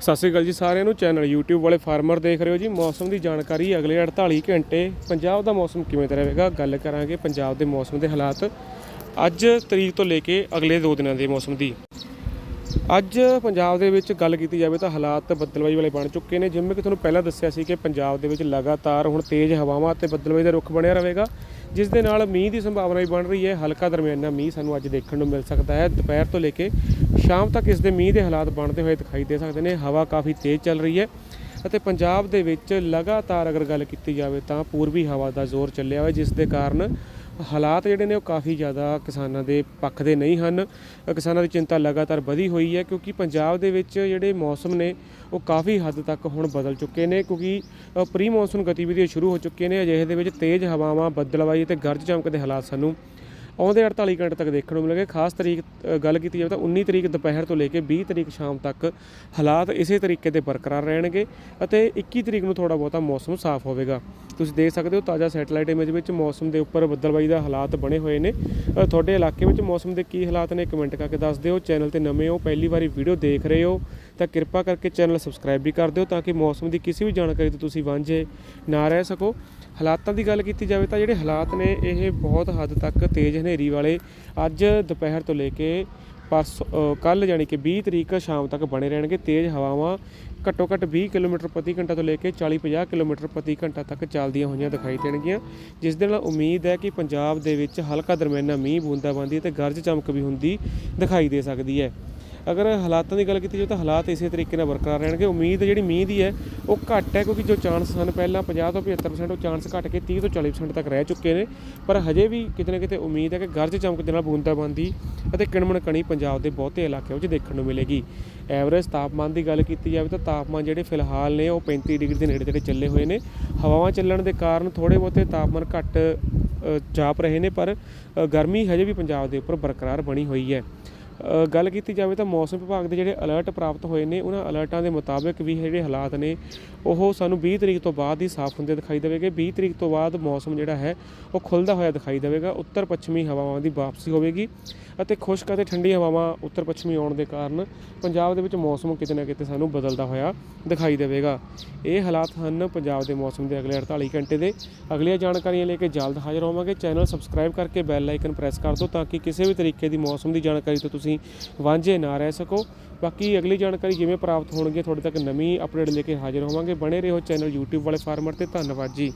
ਸਤਿ ਸ਼੍ਰੀ ਅਕਾਲ ਜੀ ਸਾਰਿਆਂ ਨੂੰ। ਚੈਨਲ YouTube ਵਾਲੇ ਫਾਰਮਰ ਦੇਖ ਰਹੇ ਹੋ ਜੀ। ਮੌਸਮ ਦੀ ਜਾਣਕਾਰੀ ਅਗਲੇ 48 ਘੰਟੇ। ਪੰਜਾਬ ਦਾ ਮੌਸਮ ਕਿਵੇਂ ਦਾ ਰਹੇਗਾ? ਗੱਲ ਕਰਾਂਗੇ ਪੰਜਾਬ ਦੇ ਮੌਸਮ ਦੇ ਹਾਲਾਤ। ਅੱਜ ਤਰੀਕ ਤੋਂ ਲੈ ਕੇ ਅਗਲੇ 2 ਦਿਨਾਂ ਦੇ ਮੌਸਮ ਦੀ। ਅੱਜ ਪੰਜਾਬ ਦੇ ਵਿੱਚ ਗੱਲ ਕੀਤੀ ਜਾਵੇ ਤਾਂ ਹਾਲਾਤ ਬੱਦਲਬਾਈ ਵਾਲੇ ਬਣ ਚੁੱਕੇ ਨੇ। ਜਿਵੇਂ ਕਿ ਤੁਹਾਨੂੰ ਪਹਿਲਾਂ ਦੱਸਿਆ ਸੀ ਕਿ ਪੰਜਾਬ ਦੇ ਵਿੱਚ ਲਗਾਤਾਰ ਹੁਣ ਤੇਜ਼ ਹਵਾਵਾਂ ਅਤੇ ਬੱਦਲਬਾਈ ਦਾ ਰੁੱਖ ਬਣਿਆ ਰਹੇਗਾ। ਜਿਸ ਦੇ ਨਾਲ ਮੀਂਹ ਦੀ ਸੰਭਾਵਨਾ ਵੀ ਬਣ ਰਹੀ ਹੈ। ਹਲਕਾ ਦਰਮਿਆਨਾ ਮੀਂਹ ਸਾਨੂੰ ਅੱਜ ਦੇਖਣ ਨੂੰ ਮਿਲ ਸਕਦਾ ਹੈ। ਦੁਪਹਿਰ ਤੋਂ ਲੈ ਕੇ ਸ਼ਾਮ ਤੱਕ ਇਸ ਦੇ ਮੀਂਹ ਦੇ ਹਾਲਾਤ ਬਣਦੇ ਹੋਏ ਦਿਖਾਈ ਦੇ ਸਕਦੇ ਨੇ। ਹਵਾ ਕਾਫੀ ਤੇਜ਼ ਚੱਲ ਰਹੀ ਹੈ। ਅਤੇ ਪੰਜਾਬ ਦੇ ਵਿੱਚ ਲਗਾਤਾਰ ਅਗਰ ਗੱਲ ਕੀਤੀ ਜਾਵੇ ਤਾਂ ਪੂਰਬੀ ਹਵਾ ਦਾ ਜ਼ੋਰ ਚੱਲਿਆ ਹੋਇਆ, ਜਿਸ ਦੇ ਕਾਰਨ ਹਾਲਾਤ ਜਿਹੜੇ ਨੇ ਉਹ ਕਾਫੀ ਜ਼ਿਆਦਾ ਕਿਸਾਨਾਂ ਦੇ ਪੱਖ ਦੇ ਨਹੀਂ ਹਨ। ਕਿਸਾਨਾਂ ਦੀ ਚਿੰਤਾ ਲਗਾਤਾਰ ਵਧੀ ਹੋਈ ਹੈ ਕਿਉਂਕਿ ਪੰਜਾਬ ਦੇ ਵਿੱਚ ਜਿਹੜੇ ਮੌਸਮ ਨੇ ਉਹ ਕਾਫੀ ਹੱਦ ਤੱਕ ਹੁਣ ਬਦਲ ਚੁੱਕੇ ਨੇ ਕਿਉਂਕਿ ਪ੍ਰੀ ਮੌਨਸੂਨ ਗਤੀਵਿਧੀਆਂ ਸ਼ੁਰੂ ਹੋ ਚੁੱਕੀਆਂ ਨੇ, ਅਜਿਹੇ ਦੇ ਵਿੱਚ ਤੇਜ਼ ਹਵਾਵਾਂ, ਬੱਦਲਵਾਈ ਤੇ ਗਰਜ ਚਮਕ ਦੇ ਹਾਲਾਤ ਸਾਨੂੰ ਆਉਂਦੇ 48 ਘੰਟੇ ਤੱਕ ਦੇਖਣ ਨੂੰ ਮਿਲਣਗੇ। ਖਾਸ ਤਰੀਕ ਗੱਲ ਕੀਤੀ ਜਾਵੇ ਤਾਂ 19 ਤਰੀਕ ਦੁਪਹਿਰ ਤੋਂ ਲੈ ਕੇ 20 ਤਰੀਕ ਸ਼ਾਮ ਤੱਕ ਹਾਲਾਤ ਇਸੇ ਤਰੀਕੇ ਦੇ ਬਰਕਰਾਰ ਰਹਿਣਗੇ ਅਤੇ 21 ਤਰੀਕ ਨੂੰ ਥੋੜਾ ਬਹੁਤਾ ਮੌਸਮ ਸਾਫ਼ ਹੋਵੇਗਾ। ਤੁਸੀਂ ਦੇਖ ਸਕਦੇ ਹੋ ਤਾਜ਼ਾ ਸੈਟੇਲਾਈਟ ਇਮੇਜ ਵਿੱਚ ਮੌਸਮ ਦੇ ਉੱਪਰ ਬੱਦਲਬਾਈ ਦਾ ਹਾਲਾਤ ਬਣੇ ਹੋਏ ਨੇ। ਤੁਹਾਡੇ ਇਲਾਕੇ ਵਿੱਚ ਮੌਸਮ ਦੇ ਕੀ ਹਾਲਾਤ ਨੇ? ਕਮੈਂਟ ਕਰਕੇ ਦੱਸ ਦਿਓ। ਚੈਨਲ ਤੇ ਨਵੇਂ ਹੋ, ਪਹਿਲੀ ਵਾਰੀ ਵੀਡੀਓ ਦੇਖ ਰਹੇ ਹੋ। ਤਾਂ ਕਿਰਪਾ ਕਰਕੇ ਚੈਨਲ ਸਬਸਕ੍ਰਾਈਬ ਵੀ ਕਰ ਦਿਓ ਤਾਂ ਕਿ ਮੌਸਮ ਦੀ ਕਿਸੇ ਵੀ ਜਾਣਕਾਰੀ ਤੋਂ ਤੁਸੀਂ ਵਾਂਝੇ ਨਾ ਰਹਿ ਸਕੋ। ਹਾਲਾਤਾਂ ਦੀ ਗੱਲ ਕੀਤੀ ਜਾਵੇ ਤਾਂ ਜਿਹੜੇ ਹਾਲਾਤ ਨੇ, ਇਹ ਬਹੁਤ ਹੱਦ ਤੱਕ ਤੇਜ਼ ਹਨੇਰੀ ਵਾਲੇ ਅੱਜ ਦੁਪਹਿਰ ਤੋਂ ਲੈ ਕੇ ਪਰਸ ਕੱਲ ਯਾਨੀ ਕਿ 20 ਤਰੀਕ ਸ਼ਾਮ ਤੱਕ ਬਣੇ ਰਹਿਣਗੇ। ਤੇਜ਼ ਹਵਾਵਾਂ ਘੱਟੋ ਘੱਟ 20 ਕਿਲੋਮੀਟਰ ਪ੍ਰਤੀ ਘੰਟਾ ਤੋਂ ਲੈ ਕੇ 40-50 ਕਿਲੋਮੀਟਰ ਪ੍ਰਤੀ ਘੰਟਾ ਤੱਕ ਚੱਲਦੀਆਂ ਹੋਈਆਂ ਦਿਖਾਈ ਦੇਣਗੀਆਂ। ਜਿਸ ਦੇ ਨਾਲ ਉਮੀਦ ਹੈ ਕਿ ਪੰਜਾਬ ਦੇ ਵਿੱਚ ਹਲਕਾ ਦਰਮਿਆਨਾ ਮੀਂਹ, ਬੂੰਦਾਬਾਂਦੀ ਤੇ ਗਰਜ ਚਮਕ ਵੀ ਹੁੰਦੀ ਦਿਖਾਈ ਦੇ ਸਕਦੀ ਹੈ। ਅਗਰ ਹਾਲਾਤਾਂ ਦੀ ਗੱਲ ਕੀਤੀ ਜਾਵੇ ਤਾਂ ਹਾਲਾਤ ਇਸੇ ਤਰੀਕੇ ਨਾਲ ਬਰਕਰਾਰ ਰਹਿਣਗੇ। ਉਮੀਦ ਜਿਹੜੀ ਮੀਂਹ ਦੀ ਹੈ, ਉਹ ਘੱਟ ਹੈ ਕਿਉਂਕਿ ਜੋ ਚਾਂਸ ਹਨ, ਪਹਿਲਾਂ 50 ਤੋਂ 75% ਉਹ ਚਾਂਸ ਘਟ ਕੇ 30 ਤੋਂ 40% ਤੱਕ ਰਹਿ ਚੁੱਕੇ ਨੇ। ਪਰ ਹਜੇ ਵੀ ਕਿਤੇ ਨਾ ਕਿਤੇ ਉਮੀਦ ਹੈ ਕਿ ਗਰਜ ਚਮਕ ਦੇ ਨਾਲ ਬੂੰਦਾਬਾਂਦੀ ਅਤੇ ਕਿਣਮਣ ਕਣੀ ਪੰਜਾਬ ਦੇ ਬਹੁਤੇ ਇਲਾਕਿਆਂ ਵਿੱਚ ਦੇਖਣ ਨੂੰ ਮਿਲੇਗੀ। ਐਵਰੇਜ ਤਾਪਮਾਨ ਦੀ ਗੱਲ ਕੀਤੀ ਜਾਵੇ ਤਾਂ ਤਾਪਮਾਨ ਜਿਹੜੇ ਫਿਲਹਾਲ ਨੇ, ਉਹ 35 ਡਿਗਰੀ ਦੇ ਨੇੜੇ ਤੇੜੇ ਚੱਲੇ ਹੋਏ ਨੇ। ਹਵਾਵਾਂ ਚੱਲਣ ਦੇ ਕਾਰਨ ਥੋੜੇ ਬਹੁਤੇ ਤਾਪਮਾਨ ਘੱਟ ਜਾਪ ਰਹੇ ਨੇ, ਪਰ ਗਰਮੀ ਹਜੇ ਵੀ ਪੰਜਾਬ ਦੇ ਉੱਪਰ ਬਰਕਰਾਰ ਬਣੀ ਹੋਈ ਹੈ। ਗੱਲ ਕੀਤੀ ਜਾਵੇ ਤਾਂ ਮੌਸਮ ਵਿਭਾਗ ਦੇ ਜਿਹੜੇ ਅਲਰਟ ਪ੍ਰਾਪਤ ਹੋਏ ਨੇ, ਉਹਨਾਂ ਅਲਰਟਾਂ ਦੇ ਮੁਤਾਬਕ ਵੀ ਜਿਹੜੇ ਹਾਲਾਤ ਨੇ, ਉਹ ਸਾਨੂੰ 20 ਤਰੀਕ ਤੋਂ ਬਾਅਦ ਹੀ ਸਾਫ਼ ਹੁੰਦੇ ਦਿਖਾਈ ਦੇਵੇਗੇ। 20 ਤਰੀਕ ਤੋਂ ਬਾਅਦ ਮੌਸਮ ਜਿਹੜਾ ਹੈ, ਉਹ ਖੁੱਲਦਾ ਹੋਇਆ ਦਿਖਾਈ ਦੇਵੇਗਾ। ਉੱਤਰ ਪੱਛਮੀ ਹਵਾਵਾਂ ਦੀ ਵਾਪਸੀ ਹੋਵੇਗੀ ਅਤੇ ਖੁਸ਼ਕ ਅਤੇ ਠੰਡੀ ਹਵਾਵਾਂ ਉੱਤਰ ਪੱਛਮੀ ਆਉਣ ਦੇ ਕਾਰਨ ਪੰਜਾਬ ਦੇ ਵਿੱਚ ਮੌਸਮ ਕਿਤੇ ਨਾ ਕਿਤੇ ਸਾਨੂੰ ਬਦਲਦਾ ਹੋਇਆ ਦਿਖਾਈ ਦੇਵੇਗਾ। ਇਹ ਹਾਲਾਤ ਹਨ ਪੰਜਾਬ ਦੇ ਮੌਸਮ ਦੇ ਅਗਲੇ 48 ਘੰਟੇ ਦੇ। ਅਗਲੀਆਂ ਜਾਣਕਾਰੀਆਂ ਲੈ ਕੇ ਜਲਦ ਹਾਜ਼ਰ ਹੋਵਾਂਗੇ। ਚੈਨਲ ਸਬਸਕ੍ਰਾਈਬ ਕਰਕੇ ਬੈਲ ਆਈਕਨ ਪ੍ਰੈਸ ਕਰ ਦਿਓ ਤਾਂ ਕਿ ਕਿਸੇ ਵੀ ਤਰੀਕੇ ਦੀ ਮੌਸਮ ਦੀ ਜਾਣਕਾਰੀ ਤੋਂ ਤੁਸੀਂ ਤੁਸੀਂ ਵਾਂਝੇ ਨਾ ਰਹਿ ਸਕੋ। ਬਾਕੀ ਅਗਲੀ ਜਾਣਕਾਰੀ ਜਿਵੇਂ ਪ੍ਰਾਪਤ ਹੋਣਗੇ, ਤੁਹਾਡੇ ਤੱਕ ਨਵੀਂ ਅਪਡੇਟ ਲੈ ਕੇ ਹਾਜ਼ਰ ਹੋਵਾਂਗੇ। ਬਣੇ ਰਹੋ ਚੈਨਲ YouTube ਵਾਲੇ ਫਾਰਮਰ ਤੇ। ਧੰਨਵਾਦ ਜੀ।